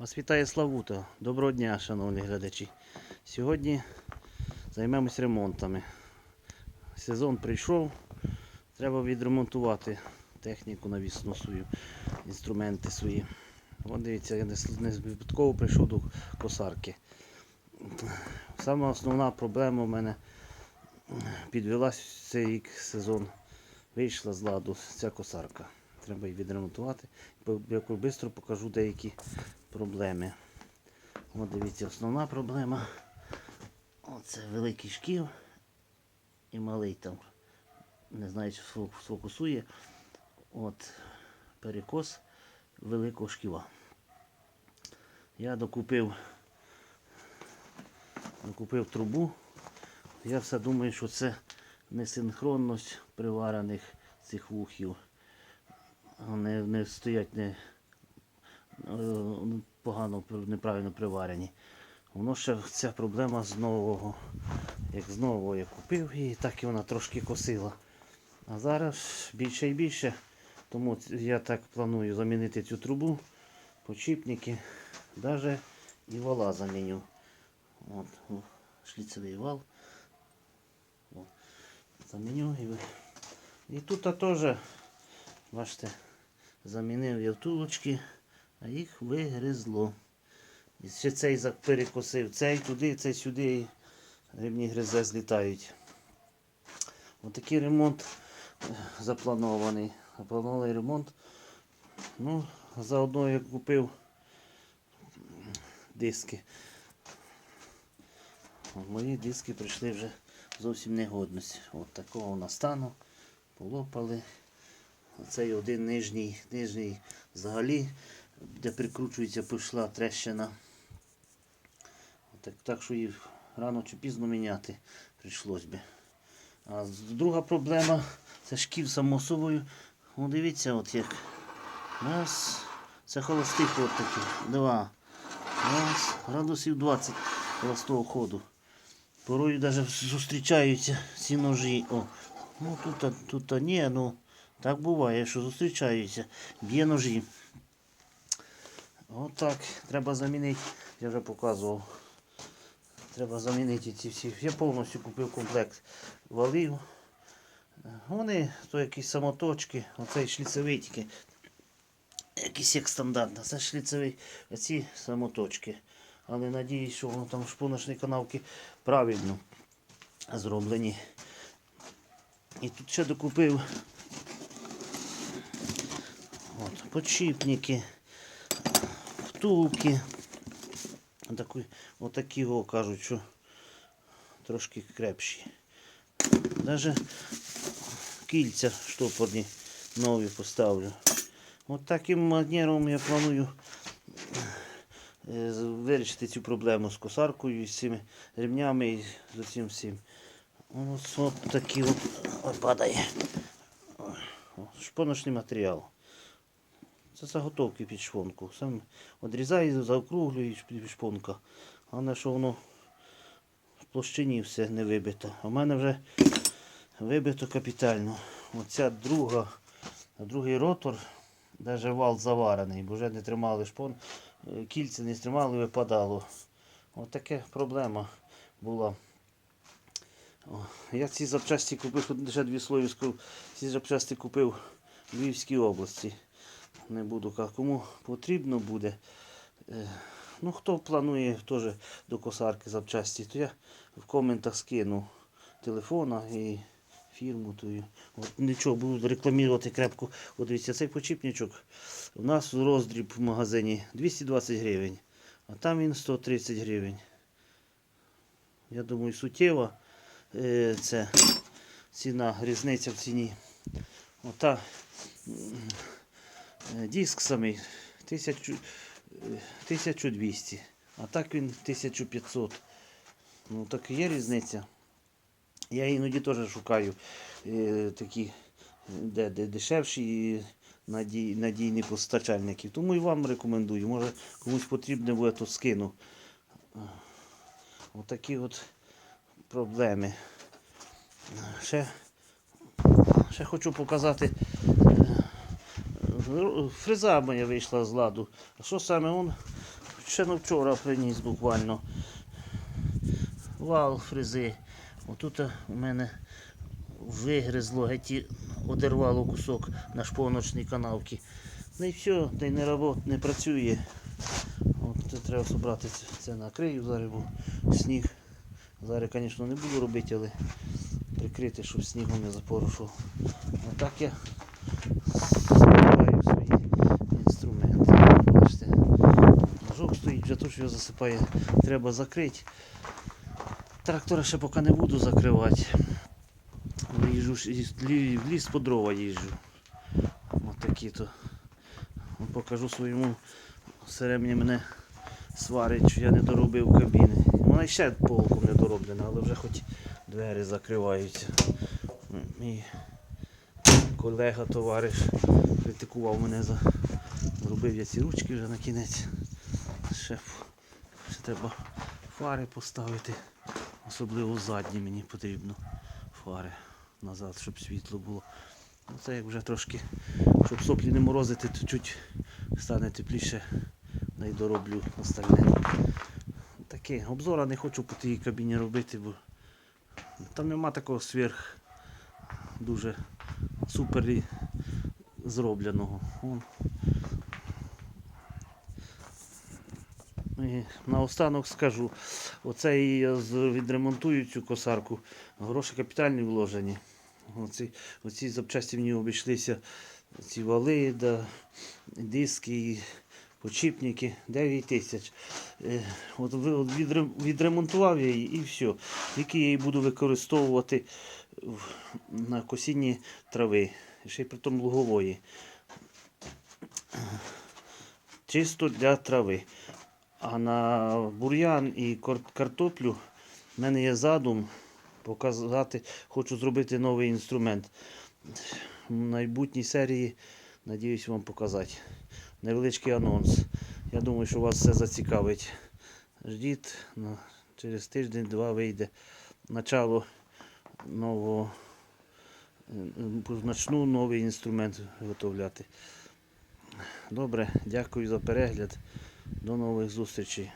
Вас вітає Славута. Доброго дня, шановні глядачі. Сьогодні займемось ремонтами. Сезон прийшов, треба відремонтувати техніку навісну свою, інструменти свої. От дивіться, я не випадково прийшов до косарки. Саме основна проблема в мене підвелась цей рік сезон. Вийшла з ладу ця косарка. Треба її відремонтувати. Я швидко покажу деякі проблеми. От дивіться, основна проблема. Оце великий шків і малий там. Не знаю, чи сфокусує. От перекос великого шківа. Я докупив, докупив трубу. Я все думаю, що це несинхронність приварених цих вухів. Вони не стоять не, е, погано, неправильно приварені. Воно ще ця проблема з нового. Як з нового я купив і так і вона трошки косила. А зараз більше і більше. Тому я так планую замінити цю трубу, почіпники, навіть і вала заміню. От, шліцевий вал. О, заміню і, і тут теж, бачите, замінив я втулочки, а їх вигризло. І ще цей перекосив, цей туди, цей сюди, і рівні гризе злітають. Отакий ремонт е, запланований. Запланований ремонт. Ну, заодно я купив диски. Мої диски прийшли вже зовсім негодність. От такого настану. Полопали. Оцей один нижній, нижній взагалі, де прикручується, пішла трещина. Так, так що їх рано чи пізно міняти прийшлось би. А друга проблема це шків само собою. Дивіться, от як. Раз. Це холостий ход такий. Два. Раз. Градусів 20 холостого ходу. Порою навіть зустрічаються ці ножі. О, ну тут, тут ні, ну так буває, що зустрічаються. Б'є ножі. Отак. Треба замінити. Я вже показував. Треба замінити ці всі. Я повністю купив комплект валів. Вони то якісь самоточки, оцей шліцевий тільки. Якийсь як стандартно. Це шліцевий, а ці самоточки. Але надіюсь, що воно там шпуночні канавки правильно зроблені. І тут ще докупив от, подшипники, втулки. Отакі, отакі о, кажуть, що трошки крепші. Даже кільця штопорні нові поставлю. От таким манером я планую е, вирішити цю проблему з косаркою, з цими ремнями і з усім всім. Ось от такий от падає. Шпоночний матеріал. Це заготовки під шпонку. Сам відрізаю, заокруглюю під шпонка. Головне, що воно в площині все не вибито. В мене вже вибито капітально. Оця друга, другий ротор, навіть вал заварений, бо вже не тримали шпон, е, кільця не тримали, випадало. Ось така проблема була. О, Я ці запчасті купив, лише дві слої ці запчасті купив в Львівській області. Не буду казати, кому потрібно буде. Е, Ну, хто планує теж до косарки запчасті, то я в коментах скину телефона і фірму тую. От нічого, буду рекламувати крепко. От дивіться, цей почіпничок у нас роздріб в магазині 220 гривень, а там він 130 гривень. Я думаю, суттєва е, це ціна, різниця в ціні. Ота диск самий 1000, е, 1200, а так він 1500. Ну так є різниця. Я іноді теж шукаю е, такі, е, де, де дешевші надій, надійні постачальники. Тому і вам рекомендую. Може комусь потрібно буде, то скину. Отакі от проблеми. Ще, ще хочу показати. Е, Фреза моя вийшла з ладу. А що саме он ще ну вчора приніс буквально. Вал фрези. Отут у мене вигризло, геть одервало кусок на шпоночній канавці. Ну і все, та й не, робот, не працює. От це треба зібрати це накрию, зараз був сніг. Зараз, звісно, не буду робити, але прикрити, щоб снігом не запорушував. А так я збираю свої інструменти. Бачите, ножок стоїть, вже то, що його засипає, треба закрити. Трактора ще поки не буду закривати. Їжджу в ліс по дрова їжджу. Ось такі то. Покажу своєму все мені мене сварить, що я не доробив кабіни. Вона ще полком не дороблена, але вже хоч двері закриваються. Мій колега, товариш критикував мене за зробив я ці ручки вже на кінець. Ще треба фари поставити. Особливо задні мені потрібно фари назад, щоб світло було. Ну, Це як вже трошки, щоб соплі не морозити, то чуть стане тепліше, дороблю остальне. Таке, обзора не хочу по тій кабіні робити, бо там нема такого сверх дуже супер зробленого. Вон. І наостанок скажу, оце я з- відремонтую цю косарку. Гроші капітальні вложені. Оці, оці запчасті мені обійшлися. Ці вали, да, диски, почіпники 9 тисяч. Е, От, відремонтував я її і все. Тільки я її буду використовувати на косінні трави, ще й при тому лугової. Чисто для трави. А на бур'ян і картоплю в мене є задум показати, хочу зробити новий інструмент. В майбутній серії, надіюсь, вам показати. Невеличкий анонс. Я думаю, що вас все зацікавить. Ждіть, на- через тиждень-два вийде начало нового. е, Почну новий інструмент виготовляти. Добре, дякую за перегляд. До нових зустрічей.